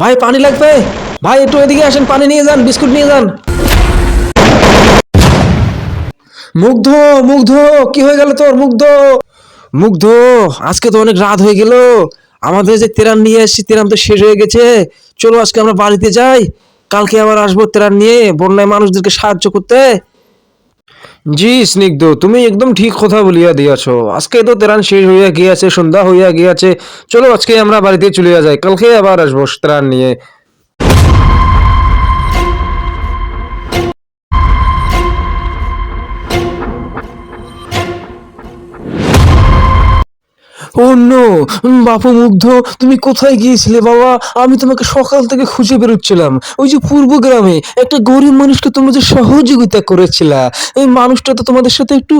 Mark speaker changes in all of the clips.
Speaker 1: ভাই, পানি লাগবে। ভাই, একটু এদিকে আসেন, পানি নিয়ে যান, বিস্কুট নিয়ে যান। মুগ্ধ মুগ্ধ, কি হয়ে গেল তোর? মুগ্ধ। মুগ্ধ, আজকে তো অনেক রাত হয়ে গেল। আমাদের যে তেরান নিয়ে এসেছি, তেরান তো শেষ হয়ে গেছে। চলো, আজকে আমরা বাড়িতে যাই। কালকে আবার আসব তেরান নিয়ে বন্যায় মানুষদেরকে সাহায্য করতে। জি, স্নিগ্ধ, তুমি একদম ঠিক কথা বলিয়া দিয়াছো। আজকে তো তেরান শেষ হইয়া গিয়াছে, সন্ধ্যা হইয়া গিয়াছে। চলো আজকে আমরা বাড়িতে চলিয়া যাই। কালকে আবার আসব ত্রাণ নিয়ে। অন্য বাপু মুগ্ধ, তুমি কোথায় গিয়েছিলে বাবা? আমি তোমাকে সকাল থেকে খুঁজে বেরোচ্ছিলাম। ওই যে পূর্ব গ্রামে একটা গরিব মানুষকে তোমরা যে সহযোগিতা করেছিলা, এই মানুষটা তো তোমাদের সাথে একটু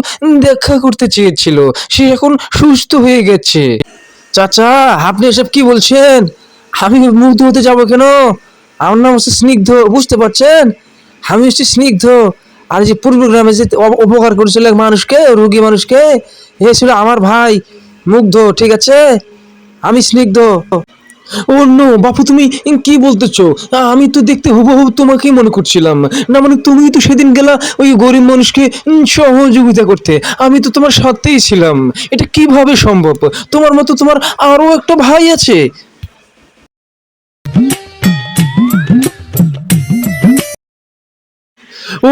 Speaker 1: দেখা করতে চেয়েছিল। সে এখন সুস্থ হয়ে গেছে। চাচা, আপনি এসব কি বলছেন? আমি মুগ্ধ হতে যাব কেন? আমার নাম হচ্ছে স্নিগ্ধ, বুঝতে পারছেন? আমি হচ্ছে স্নিগ্ধ। আর যে পূর্ব গ্রামে যে উপকার করেছিল মানুষকে, রোগী মানুষকে, এ ছিল আমার ভাই। মুগ্ধ, ঠিক আছে? আমি স্নিগ্ধ। ও নো, বাপু, তুমি কি বলতেছ? আমি তো দেখতে হুবহু তোমাকেই মনে করছিলাম। না মানে তুমি তো সেদিন গেলা ওই গরিব মানুষকে সহযোগিতা করতে। আমি তো তোমার সাথেই ছিলাম। এটা কীভাবে সম্ভব? তোমার মতো তোমার আরও একটা ভাই আছে।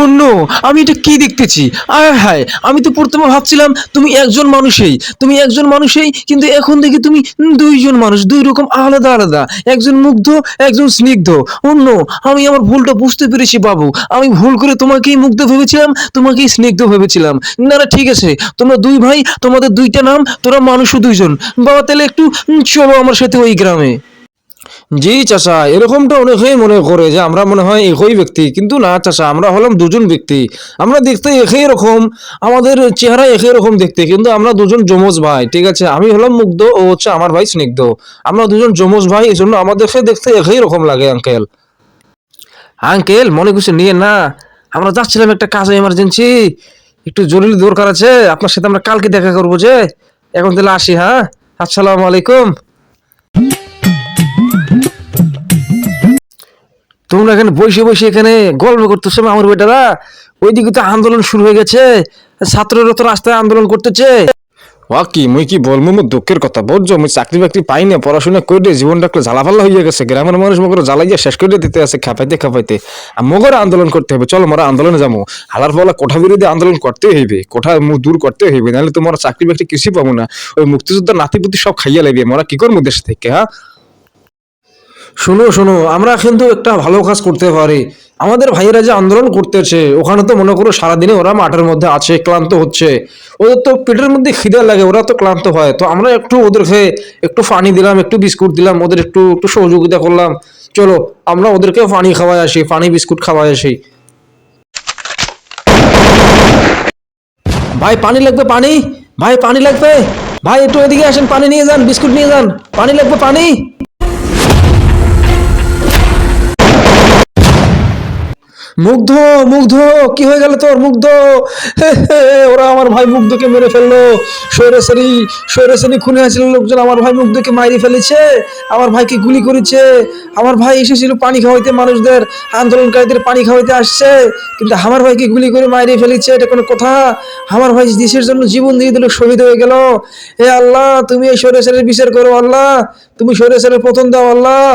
Speaker 1: অন্য আমি এটা কি দেখতেছি? আয় হায়, আমি তো প্রথমে ভাবছিলাম তুমি একজন মানুষই, তুমি একজন মানুষই, কিন্তু এখন দেখি তুমি দুইজন মানুষ, দুই রকম আলাদা আলাদা, একজন মুগ্ধ, একজন স্নিগ্ধ। অন্য আমি আমার ভুলটা বুঝতে পেরেছি বাবু, আমি ভুল করে তোমাকেই মুগ্ধ ভেবেছিলাম, তোমাকেই স্নিগ্ধ ভেবেছিলাম। না না, ঠিক আছে, তোমরা দুই ভাই, তোমাদের দুইটা নাম, তোরা মানুষও দুইজন। বাবা, তাহলে একটু চলো আমার সাথে ওই গ্রামে। জি চাচা, এরকমটা অনেকেই মনে করে যে আমরা মনে হয় একই ব্যক্তি। কিন্তু না চাচা, আমরা হলাম দুজন ব্যক্তি। আমরা দেখতে একই রকম, আমাদের চেহারা একই রকম দেখতে, কিন্তু আমরা দুজন যমজ ভাই, ঠিক আছে? আমি হলাম মুগ্ধ ও হচ্ছে আমার ভাই স্নিগ্ধ। আমরা দুজন যমজ ভাই, এই জন্য আমাদেরকে দেখতে একই রকম লাগে, আঙ্কেল। আঙ্কেল, মনে কিছু নিয়ে না। আমরা যাচ্ছিলাম একটা কাজে এমার্জেন্সি একটু জরুরি দরকার আছে, আপনার সাথে আমরা কালকে দেখা করব যে। এখন তাহলে আসি হ্যাঁ? আসসালামু আলাইকুম। তোমরা এখানে বসে বসে এখানে গল্প করতেছো আমার বেটারা? ওইদিকে তো আন্দোলন শুরু হয়ে গেছে। ছাত্ররা তো রাস্তায় আন্দোলন করতেছে। ও কি মুই কি বলব মোর দুঃখের কথা বুঝছ মুই চাকরি বাকরি পাই না, পড়াশোনা করে জীবনটা একটু জ্বালাপাল্লা হয়ে গেছে। গ্রামের মানুষ মগর জ্বালাইয়া শেষ করে দিতে আছে, খাপাইতে খাপাইতে। আর মগর আন্দোলন করতে হবে চলো, মোরা আন্দোলনে যাব হালার ফলা কোঠা বিরোধী আন্দোলন করতে হইবে। কোঠা মুখ দূর করতে হইবে। নাহলে তোমার চাকরি বাকরি কিছুই পাবো না। ওই মুক্তিযোদ্ধার নাতিপুতি সব খাইয়া লাগবে মোরা কি করব দেশ থেকে হ্যাঁ? শোনো শোনো, আমরা কিন্তু একটা ভালো কাজ করতে পারি। আমাদের ভাইয়েরা যে আন্দোলন করতেছে, ওখানে তো মনে করো সারাদিনে ওরা মাঠের মধ্যে আছে, ক্লান্ত হচ্ছে। ওদের তো পেটের মধ্যে খিদে লাগে, ওরা তো ক্লান্ত হয়। তো আমরা একটু ওদেরকে একটু পানি দিলাম, একটু বিস্কুট দিলাম, ওদের একটু একটু সহযোগিতা করলাম। চলো, আমরা ওদেরকে পানি খাওয়াই আসি, পানি বিস্কুট খাওয়াই আসি। ভাই, পানি লাগবে, পানি? ভাই, পানি লাগবে? ভাই, একটু এদিকে আসেন, পানি নিয়ে যান, বিস্কুট নিয়ে যান। পানি লাগবে, পানি? মুগ্ধ মুগ্ধ, কি হয়ে গেল তোর মুগ্ধ? ওরা আমার ভাই মুগ্ধকে মেরে ফেলল। সৈরেসারি সৈরেসারি খুনে আছিল লোকজন আমার ভাই মুগ্ধকে মাইরে ফেলেছে। আমার ভাইকে গুলি করেছে। আমার ভাই এসেছিল পানি খাওয়াইতে মানুষদের, আন্দোলনকারীদের পানি খাওয়াইতে আসছে। কিন্তু আমার ভাইকে গুলি করে মাইরে ফেলেছে, এটা কোনো কথা? আমার ভাই দেশের জন্য জীবন দিয়ে দিল, শহীদ হয়ে গেল। হে আল্লাহ, তুমি এই সৈরেসারের বিচার করো, আল্লাহ। তুমি সৈরেসারের পতন দাও, আল্লাহ।